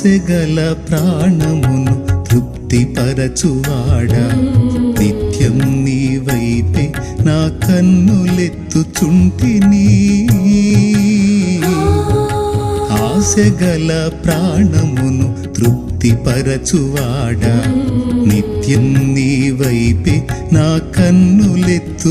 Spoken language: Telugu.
ఆశగల ప్రాణమును తృప్తిపరచువాడా. నిత్యం నీ వైపే నా కన్నులెత్తుచుంటిని. ఆశగల ప్రాణమును తృప్తిపరచువాడా. నిత్యం నీ వైపే నా కన్నులెత్తు